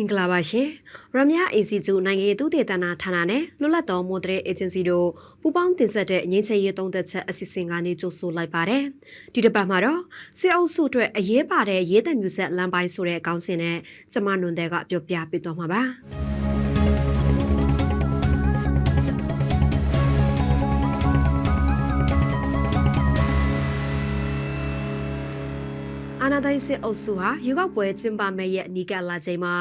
င်္ဂလာပါရှင်ရမယာအေစီကျူနိုင်ငံရေးသူတေသနာဌာနနဲ့လွတ်လပ်သောမိုဒရဲအေဂျင်စီတို့ပူးပေါင်းတင်ဆက်တဲ့ငင်းချရေးသုံးသက်ချက်အစီအစဉ်ကနေကြိုဆိုလိုက်ပါတယ်ဒီတစ်ပတ်မှာတော့စစ်အုပ်စုအတွက်အရေးပါတဲ့ရေးသက်မျိုးဆက်လမ်းပိုင်းဆိုတဲ့အကောင်းစင်နဲ့ကျမနွန်တဲ့ကပြောပြပေးသွားမှာပါ အာနာတိုင်းစစ်အုပ်စုဟာရွေးကောက်ပွဲကျင်းပမဲ့ရဲ့အနီးကပ်လာချိန်မှာ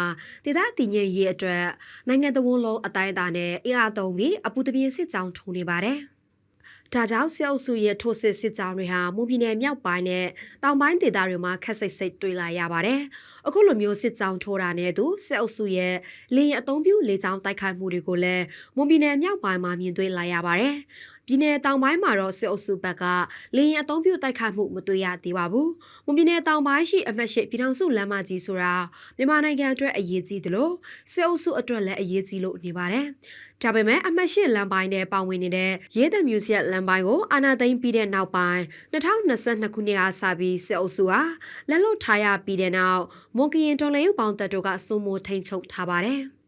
ဒေသတည်ငြိမ်ရေးအတွက်နိုင်ငံတော်ဝန်လုံးအတိုင်းအတာနဲ့အင်အားသုံးပြီးအပူတပြင်းစစ်ကြောင်းထိုးနေပါတယ်။ဒါကြောင့်စစ်အုပ်စုရဲ့ထိုးစစ်စစ်ကြောင်းတွေဟာမွန်ပြည်နယ်မြောက်ပိုင်းနဲ့တောင်ပိုင်းဒေသတွေမှာခက်စိတ်စိတ်တွေ့လာရပါတယ်။အခုလိုမျိုးစစ်ကြောင်းထိုးတာနဲ့သူစစ်အုပ်စုရဲ့လေရင်အုံပြူလေကြောင်းတိုက်ခိုက်မှုတွေကိုလည်းမွန်ပြည်နယ်မြောက်ပိုင်းမှာမြင်တွေ့လာရပါတယ်။ ပြည်နယ်တောင်ပိုင်းမှာတော့စစ်အုပ်စုဘက်ကလေရင်အုံပြူတိုက်ခိုက်မှုမတွေ့ရသေးပါဘူး။မွန်ပြည်နယ်တောင်ပိုင်းရှိအမှတ်ရှိပြည်ထောင်စုလမ်းမကြီးဆိုတာမြန်မာနိုင်ငံအတွက်အရေးကြီးတယ်လို့စစ်အုပ်စုအတွက်လည်းအရေးကြီးလို့နေပါတယ်။ဒါပေမဲ့အမှတ်ရှိလမ်းပိုင်းနဲ့ပါဝင်နေတဲ့ရဲတပ်မြူစီယက်လမ်းပိုင်းကိုအာဏာသိမ်းပြီးတဲ့နောက်ပိုင်း2022ခုနှစ်ကစပြီးစစ်အုပ်စုဟာလက်လွတ်ထားရပြီးတဲ့နောက်မွန်ကရင်တော်လှန်ရေးပေါင်းတပ်တို့ကစိုးမိုးထိန်ချုပ်ထားပါတယ်။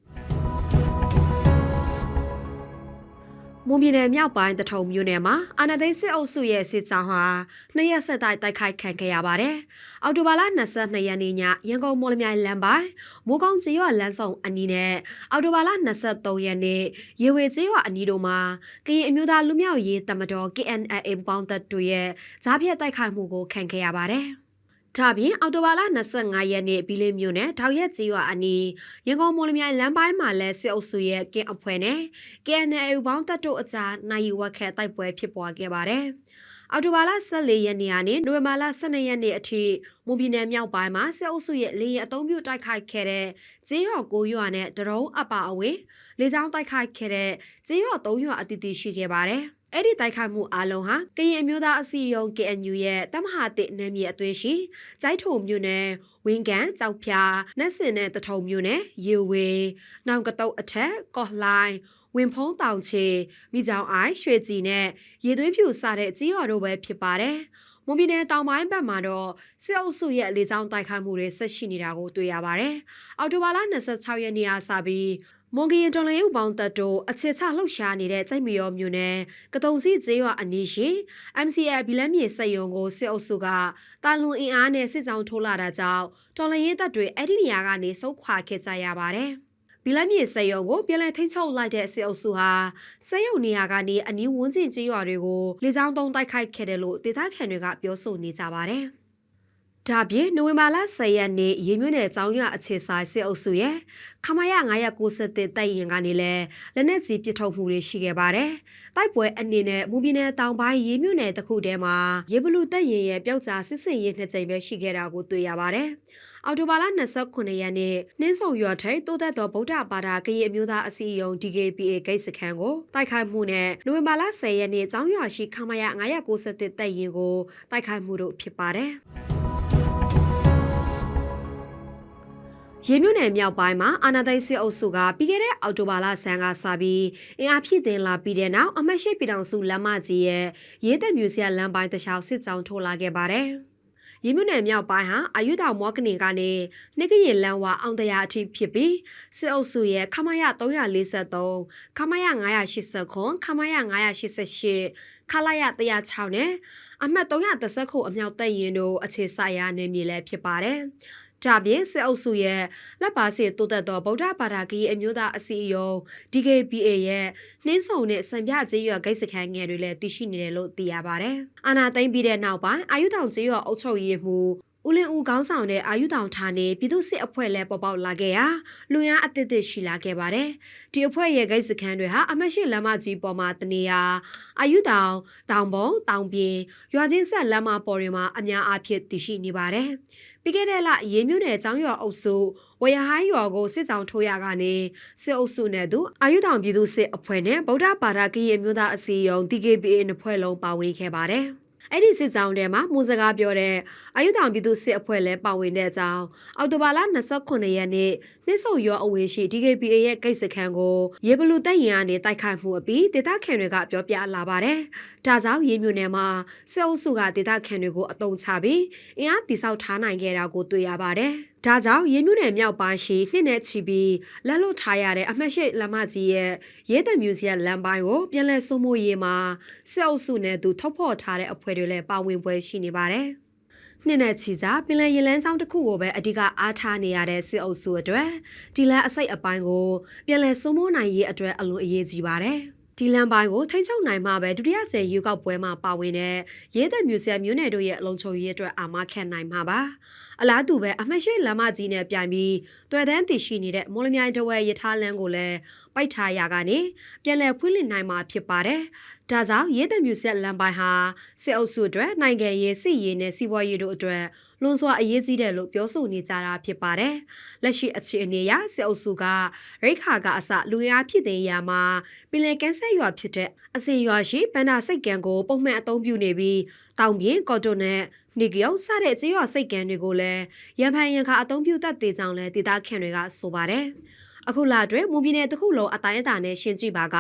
မွန်ပြည်နယ်မြောက်ပိုင်းတထုံမြို့နယ်မှာအာဏာသိမ်းစစ်အုပ်စုရဲ့စစ်ကြောင်းဟာနှစ်ရက်ဆက်တိုက်တိုက်ခိုက်ခံခဲ့ရပါတယ်။အော်တိုဘာလ22ရက်နေ့ညရန်ကုန်မော်လမြိုင်လမ်းပိုင်းမိုးကောင်းကျေးရွာလမ်းဆောင်အနီးနဲ့အော်တိုဘာလ23ရက်နေ့ရေဝေကျေးရွာအနီးတို့မှာကရင်အမျိုးသားလူမျိုးရေးတမတော် KNLA ပေါင်းတပ်တို့ရဲ့ဈာပြက်တိုက်ခိုက်မှုကိုခံခဲ့ရပါတယ်။ ဒါပြင်အော်တိုဘာလ25ရက်နေ့ဘီလင်းမြို့နယ်ထောက်ရက်ကြီးရွာအနီးရန်ကုန်မော်လမြိုင်လမ်းပိုင်းမှာလဲစစ်အုပ်စုရဲ့ကင်းအဖွဲ့နဲ့ KNL ဘောင်းတပ်တို့အကြားနိုင်ဝက်ခဲတိုက်ပွဲဖြစ်ပွားခဲ့ပါတယ်။အော်တိုဘာလ14ရက်နေ့ကနေနိုဝင်ဘာလ12ရက်နေ့အထိမွန်ပြည်နယ်မြောက်ပိုင်းမှာစစ်အုပ်စုရဲ့လေရင်အုံပြုတ်တိုက်ခိုက်ခဲ့တဲ့ကျေးရွာ9ရွာနဲ့တရုံးအပါအဝင်လေကြောင်းတိုက်ခိုက်ခဲ့တဲ့ကျေးရွာ3ရွာအသီးသီးရှိခဲ့ပါတယ်။ အဲ့ဒီတိုက်ခိုက်မှုအလုံးဟာကရင်အမျိုးသားအစည်းအရုံး KNU ရဲ့တမဟာတစ်နယ်မြေအသွေးရှိကျိုက်ထုံမြို့နယ်ဝင်းကန်ကြောက်ဖြာနှက်စင်နဲ့တထုံမြို့နယ်ရေဝေနောင်ကတုတ်အထက်ကော့လှိုင်းဝင်ဖုံးတောင်ချေမိကြောင်အိုင်ရွှေကြည်နဲ့ရေသွေးဖြူစတဲ့ကြီးရော်တို့ပဲဖြစ်ပါတယ်။မွန်ပြည်နယ်တောင်ပိုင်းဘက်မှာတော့စစ်အုပ်စုရဲ့လေကြောင်းတိုက်ခိုက်မှုတွေဆက်ရှိနေတာကိုတွေ့ရပါတယ်။အော်တိုဘာလ26ရက်နေ့အားစပြီး မွန်ကရင်တော်လရုပ်ပေါင်းတပ်တို့အခြေချလှုပ်ရှားနေတဲ့ကြိုက်မရောမြို့နယ်ကတုံစီကျေးရွာအနီးရှိ MCL ဘီလန်းမြေစက်ယုံကိုစစ်အုပ်စုကတာလွန်အင်အားနဲ့စစ်ကြောင်းထိုးလာတာကြောင့်တော်လရင်တပ်တွေအဲ့ဒီနေရာကနေစုခွာခဲ့ကြရပါတယ်။ဘီလန်းမြေစက်ယုံကိုပြည်လည်ထိန်းချုပ်လိုက်တဲ့စစ်အုပ်စုဟာစက်ယုံနေရာကနေအနီးဝန်းကျင်ကျေးရွာတွေကိုလေကြောင်းသုံးတိုက်ခိုက်ခဲ့တယ်လို့ဒေသခံတွေကပြောဆိုနေကြပါတယ်။ ဒါပြင်နိုဝင်ဘာလ10ရက်နေ့ရေမြွနယ်ကျောင်းရအခြေဆိုင်စစ်အုပ်စုရဲ့ခမရ990တိုက်ရင်ကနေလဲလက်နက်ကြီးပစ်ထုတ်မှုတွေရှိခဲ့ပါတယ်။တိုက်ပွဲအနေနဲ့မူပြည်နယ်တောင်ပိုင်းရေမြွနယ်တစ်ခုတည်းမှာရေဘလူတက်ရင်ရဲ့ပျောက်ကြားစစ်စင်ရေးနှစ်ကြိမ်ပဲရှိခဲ့တာကိုတွေ့ရပါတယ်။အော်တိုဘာလ29ရက်နေ့နှင်းဆောင်ရွာထိပ်တိုးသက်သောဗုဒ္ဓဘာသာကရင်အမျိုးသားအစည်းအရုံး DKPA ဂိတ်စခန်းကိုတိုက်ခိုက်မှုနဲ့နိုဝင်ဘာလ10ရက်နေ့ကျောင်းရွာရှိခမရ990တိုက်ရင်ကိုတိုက်ခိုက်မှုတို့ဖြစ်ပါတယ်။ ရေမြို့နယ်မြောက်ပိုင်းမှာအာနာသိန်းစစ်အုပ်စုကပြီးခဲ့တဲ့အောက်တိုဘာလဆန်းကစပြီးအင်အားဖြည့်တင်လာပြီးတဲ့နောက်အမတ်ရှိပြည်တော်စုလမ်းမကြီးရဲ့ရေးသက်မြူစီယလမ်းပိုင်းတခြားစစ်ကြောင်းထိုးလာခဲ့ပါတယ်။ရေမြို့နယ်မြောက်ပိုင်းဟာအယူတောင်မော့ကနေကနေနှိကရင်လမ်းဝအောင်တရားအထိဖြစ်ပြီးစစ်အုပ်စုရဲ့ခမရ343ခမရ980ခွန်ခမရ988ခလာရ106နဲ့အမှတ်330ခုအမြောက်တပ်ရင်တို့အခြေဆိုင်ရာနေမြေလည်းဖြစ်ပါတယ်။ ဒါပြင်စစ်အုပ်စုရဲ့လက်ပါစီတိုးတက်သောဗုဒ္ဓဘာသာကြီးအမျိုးသားအစည်းအရုံး DKBA ရဲ့နှင်းဆောင်နဲ့စံပြကျေးရွာဂိတ်စခန်းငယ်တွေလည်းတည်ရှိနေတယ်လို့သိရပါတယ်။အာနာသိမ့်ပြီးတဲ့နောက်ပိုင်းအာယုထောင်ကျေးရွာအုပ်ချုပ်ရေးမှူး ဦးလင်းဦးခေါင်းဆောင်တဲ့အာယုတောင်ဌာနေပြည်သူ့စစ်အဖွဲ့လဲပေါ်ပေါက်လာခဲ့ရာလူရန်အသစ်သစ်ရှိလာခဲ့ပါတယ်။ဒီအဖွဲ့ရဲ့ဂိတ်စခန်းတွေဟာအမရှိလမ်းမကြီးပေါ်မှာတနေရာအာယုတောင်တောင်ပုံတောင်ပြင်ရွာချင်းဆက်လမ်းမပေါ်တွေမှာအများအားဖြင့်တည်ရှိနေပါတယ်။ပြီးခဲ့တဲ့လရေးမြို့နယ်ကျောင်းရွာအုပ်စုဝရဟိုင်းရွာကိုစစ်ကြောင်ထိုးရကနေစစ်အုပ်စုနဲ့သူအာယုတောင်ပြည်သူစစ်အဖွဲ့နဲ့ဗုဒ္ဓဘာသာကရင်မျိုးသားအစည်းအရုံး DKBA နှစ်ဖွဲ့လုံးပါဝင်ခဲ့ပါတယ်။ အဲ့ဒီစစ်ကြောင်းထဲမှာမူစကားပြောတဲ့အယုတောင်ပြည်သူစစ်အဖွဲ့လည်းပါဝင်တဲ့အကြောင်းအော်တိုဘာလ29ရက်နေ့နှိစုံရောအဝေးရှိ DKPA ရဲ့ကိတ်စခန်းကိုရေဘလူတက်ရင်ကနေတိုက်ခိုက်မှုအပြီးဒေသခံတွေကပြောပြလာပါတယ်။ဒါကြောင့်ရေမြို့နယ်မှာစစ်အုပ်စုကဒေသခံတွေကိုအုံချပြီးအင်အားတိစောက်ထားနိုင်ခဲ့တာကိုတွေ့ရပါတယ်။ ဒါကြောင့်ရေမြုနယ်မြောက်ပိုင်းရှိနှစ်နဲ့ချီပြီးလက်လွတ်ထားရတဲ့အမှတ်ရှိလမ်းမကြီးရဲ့ရဲတပ်မြူစီယလမ်းပိုင်းကိုပြန်လည်စိုးမိုးရေးမှာစစ်အုပ်စုနဲ့သူထုတ်ဖော်ထားတဲ့အဖွဲ့တွေလည်းပါဝင်ပွဲရှိနေပါတယ်။နှစ်နဲ့ချီကြာပင်လယ်ရေလမ်းကြောင်းတစ်ခုကိုပဲအဓိကအားထားနေရတဲ့စစ်အုပ်စုအတွက်ဒီလမ်းအစိတ်အပိုင်းကိုပြန်လည်စိုးမိုးနိုင်ရေးအတွက်အလွန်အရေးကြီးပါတယ်။ ဒီလန်ပိုင်းကိုထိန်းချုပ်နိုင်မှပဲဒုတိယကျယ်ယူကောက်ပွဲမှာပါဝင်တဲ့ရဲတပ်မျိုးဆက်မျိုးနယ်တို့ရဲ့အလုံးချုံရေးအတွက်အာမခံနိုင်မှာပါအလားတူပဲအမရှိလမ်းမကြီးနဲ့ပြိုင်ပြီးတွယ်တန်းတည်ရှိနေတဲ့မော်လမြိုင်တဝဲရထားလမ်းကိုလည်းပိုက်ထားရကနေပြန်လည်ဖွင့်လှစ်နိုင်မှာဖြစ်ပါတယ်ဒါကြောင့်ရဲတပ်မျိုးဆက်လမ်းပိုင်းဟာစစ်အုပ်စုအတွက်နိုင်ငံရေးစစ်ရေးနဲ့စီးပွားရေးတို့အတွက်လွန်စွာအရေးကြီးတယ်လို့ပြောဆိုနေကြတာဖြစ်ပါတယ်။လက်ရှိအခြေအနေအရစစ်အုပ်စုကရိခါကအစလူရဖြစ်တဲ့ရာမှာပင်လယ်ကမ်းဆက်ရွာဖြစ်တဲ့အစင်ရွာရှိဗန္ဒာစိတ်ကံကိုပုံမှန်အသုံးပြုနေပြီးတောင်ပြင်ကော်တွန်နဲ့နေကြောက်စတဲ့ကြေးရွာစိတ်ကံတွေကိုလည်းရန်ဖန်ရန်ခါအသုံးပြုတတ်သေးကြောင်းလည်းဒေသခံတွေကဆိုပါတယ်။ အခုလအတွင်းမွန်ပြည်နယ်တစ်ခုလုံးအတိုင်းအတာနဲ့ရှင်းကြည့်ပါက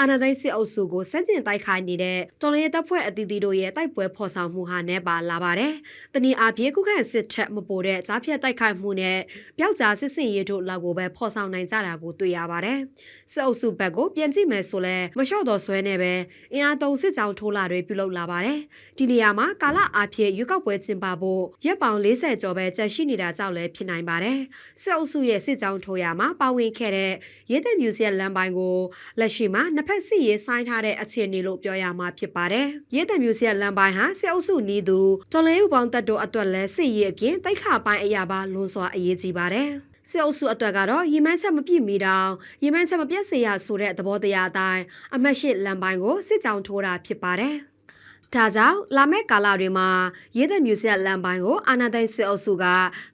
အာဏာသိမ်းစစ်အုပ်စုကိုစက်ကျင်တိုက်ခိုက်နေတဲ့တော်လှန်ရေးတပ်ဖွဲ့အသီးသီးတို့ရဲ့တိုက်ပွဲဖော်ဆောင်မှုဟာနဲ့ပါလာပါတယ်။တနည်းအားဖြင့်ခုခံစစ်ထက်မပိုတဲ့ကြားဖြတ်တိုက်ခိုက်မှုနဲ့ပျောက်ကြားစစ်စင်ရေးတို့လောက်ကိုပဲဖော်ဆောင်နိုင်ကြတာကိုတွေ့ရပါတယ်။စစ်အုပ်စုဘက်ကိုပြန်ကြည့်မယ်ဆိုလဲမလျှော့တော့ဆွဲနေပဲအင်အားသုံးစစ်ကြောင်းထိုးလာတွေပြုလုပ်လာပါတယ်။ဒီနေရာမှာကာလအားဖြင့်ရွေးကောက်ပွဲကျင်းပဖို့ရက်ပေါင်40ကျော်ပဲကြန့်ရှိနေတာကြောင့်လည်းဖြစ်နိုင်ပါတယ်။စစ်အုပ်စုရဲ့စစ်ကြောင်းထိုးရမှာပါဝင်ခဲ့တဲ့ရဲတပ်မြူစီယလမ်းပိုင်းကိုလက်ရှိမှာနှစ်ဖက်စစ်ရေးဆိုင်းထားတဲ့အခြေအနေလို့ပြောရမှာဖြစ်ပါတယ်။ရဲတပ်မြူစီယလမ်းပိုင်းဟာစစ်အုပ်စုနီးသူတော်လဲဥပေါင်းတပ်တို့အတွက်လည်းစစ်ရေးအပြင်တိုက်ခါပိုင်းအရာပါလွန်စွာအရေးကြီးပါတယ်။စစ်အုပ်စုအတွက်ကတော့ရီမန်းချက်မပြည့်မီတောင်ရီမန်းချက်မပြတ်စေရဆိုတဲ့သဘောတရားအတိုင်းအမတ်ရှိလမ်းပိုင်းကိုစစ်ကြောင်းထိုးတာဖြစ်ပါတယ်။ဒါကြောင့်လာမယ့်ကာလတွေမှာရဲတဲ့မြူဆက်လမ်းပိုင်းကိုအာနာသိန်းစစ်အုပ်စုက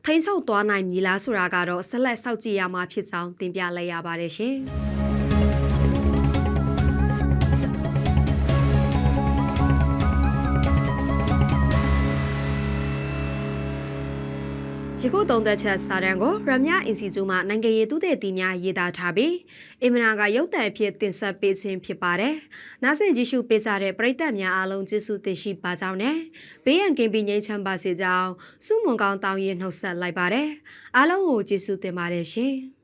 ထိန်းချုပ်သွားနိုင်မည်လားဆိုတာကတော့ဆက်လက်စောင့်ကြည့်ရမှာဖြစ်ကြောင်းတင်ပြလိုက်ရပါတယ်ရှင်။ ယခုသုံးသက်ချက်စာတမ်းကိုရမ ्या အင်စီကျူမှနိုင်ငံရေးသူတဲ့တီများရေးသားထားပြီးအင်မနာကရုပ်သံအဖြစ်တင်ဆက်ပေးခြင်းဖြစ်ပါတယ်။နားဆင်ကြည့်ရှုပေးကြတဲ့ပရိသတ်များအားလုံးကျေးဇူးတင်ရှိပါကြောင်းနဲ့ဘေးရန်ကင်းပြီးငြိမ်းချမ်းပါစေကြောင်းစုမွန်ကောင်းတောင်းရင်နှုတ်ဆက်လိုက်ပါတယ်။အားလုံးကိုကျေးဇူးတင်ပါတယ်ရှင်။